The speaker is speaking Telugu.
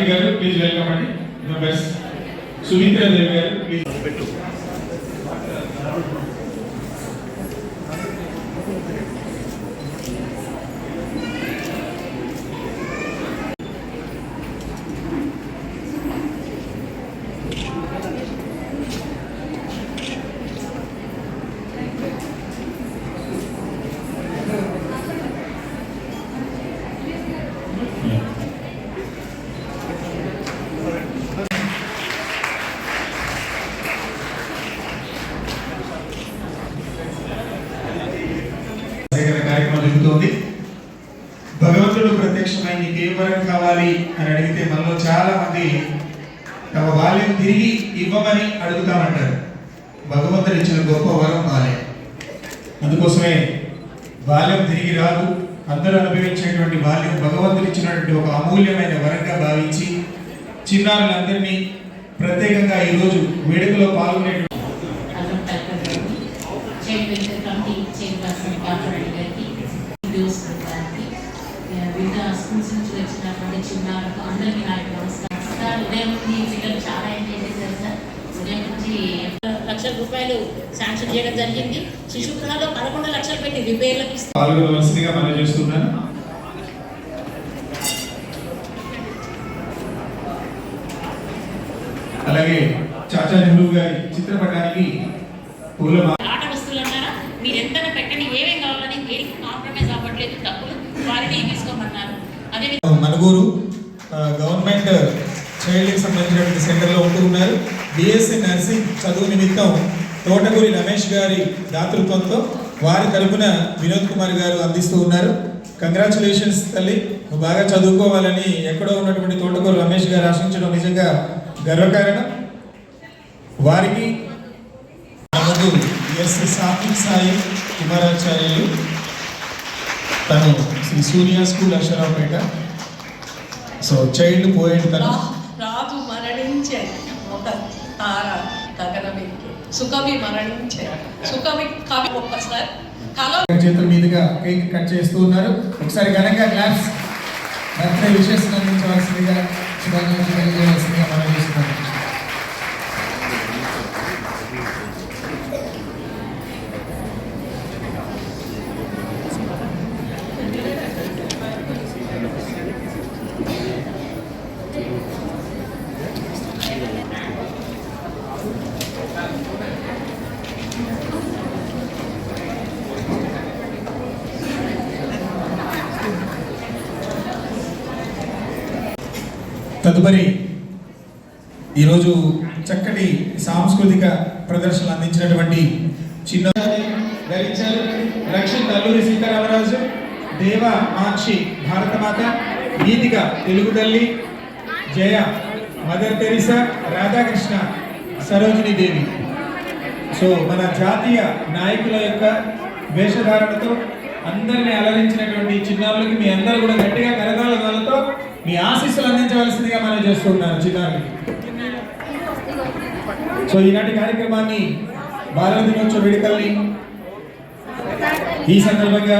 సాత్విక్ గారు ప్లీజ్ వెల్కమ్ అండి. మెంబర్స్ సుమిత్ర దేవి గారు ప్లీజ్ జరుగుతోంది. భగవంతుడు ప్రత్యక్షమై నీకు ఏ వరం కావాలి అని అడిగితే మనలో చాలా మంది తమ బాల్యం తిరిగి ఇవ్వమని అడుగుతామంటారు భగవంతుడు ఇచ్చిన గొప్ప వరం బాల్యం అందుకోసమే బాల్యం తిరిగి రాదు. అందరూ అనుభవించేటువంటి బాల్యం భగవంతుడు ఇచ్చినటువంటి ఒక అమూల్యమైన వరంగా భావించి చిన్నారులందరినీ ప్రత్యేకంగా ఈరోజు వేడుకలో పాల్గొనే అల్లం కమిటీ చైర్పర్సన్ డాక్టర్ రెడ్డి గారికి నుంచి వచ్చినటువంటి చిన్నారులకు అందరికీ నమస్కారం. సార్ ఉదయం నుండి పిల్లలు చాలా ఎంజాయ్ చేశారు సార్. ఉదయం నుంచి లక్షల రూపాయలు శాంక్షన్ చేయడం జరిగింది. శిశు గృహాల్లో పదకొండు లక్షలు పెట్టి రిపేర్లకు ఇస్తారు పాల్గొనవలసిందిగా మనం చేస్తున్నాను. అలాగే చాచా నెహ్రూ గారి చిత్రపటానికి పూల ఆట వస్తువులు అన్నారా మీరు ఎంత పెట్టండి ఏమేం కావాలని దేనికి కాంప్రమైజ్ నలుగురు గవర్నమెంట్ చైల్డ్కి సంబంధించినటువంటి సెంటర్లో ఉంటూ ఉన్నారు. బిఎస్సి నర్సింగ్ చదువు నిమిత్తం తోటగూరి రమేష్ గారి దాతృత్వంతో వారి తరపున వినోద్ కుమార్ గారు అందిస్తూ ఉన్నారు. కంగ్రాచులేషన్స్ తల్లి నువ్వు బాగా చదువుకోవాలని ఎక్కడో ఉన్నటువంటి తోటగూరు రమేష్ గారు ఆశించడం నిజంగా గర్వకారణం. వారికి నమదు ఎస్ సాత్విక్ సాయి కుమారాచార్యులు. తను Shri Surya school Aksharaopeta so child poet రా- రాజు మరణించే ఒక తార గగనమెక్కి సుకవి మరణించే. సుకవి కవి ఒక్కసారి కల చేతుల మీదుగా కేక్ కట్ చేస్తూ ఉన్నారు. ఒకసారి ఘనంగా క్లాస్ బర్త్డే విషెస్ అందించవలసిందిగా శుభాకాంక్షలు తెలియజేయవలసిందిగా మనం చేస్తున్నాం తదుపరి ఈరోజు చక్కటి సాంస్కృతిక ప్రదర్శనలు అందించినటువంటి చిన్న ధరించారు రక్షిత్ అల్లూరి సీతారామరాజు దేవ మాక్షి భారతమాత Geethika Telugu Talli Jaya mother Teresa Radhakrishna Sarojini Devi. So మన జాతీయ నాయకుల యొక్క వేషధారణతో అందరిని అలరించినటువంటి చిన్నారులకి మీ అందరూ కూడా గట్టిగా కరతాళతో మీ ఆశీస్సులు అందించవలసిందిగా మనం చేస్తున్నాను చిన్నారులకి సో ఈనాటి కార్యక్రమాన్ని బాలల దినోత్సవ వేడుకల్ని ఈ సందర్భంగా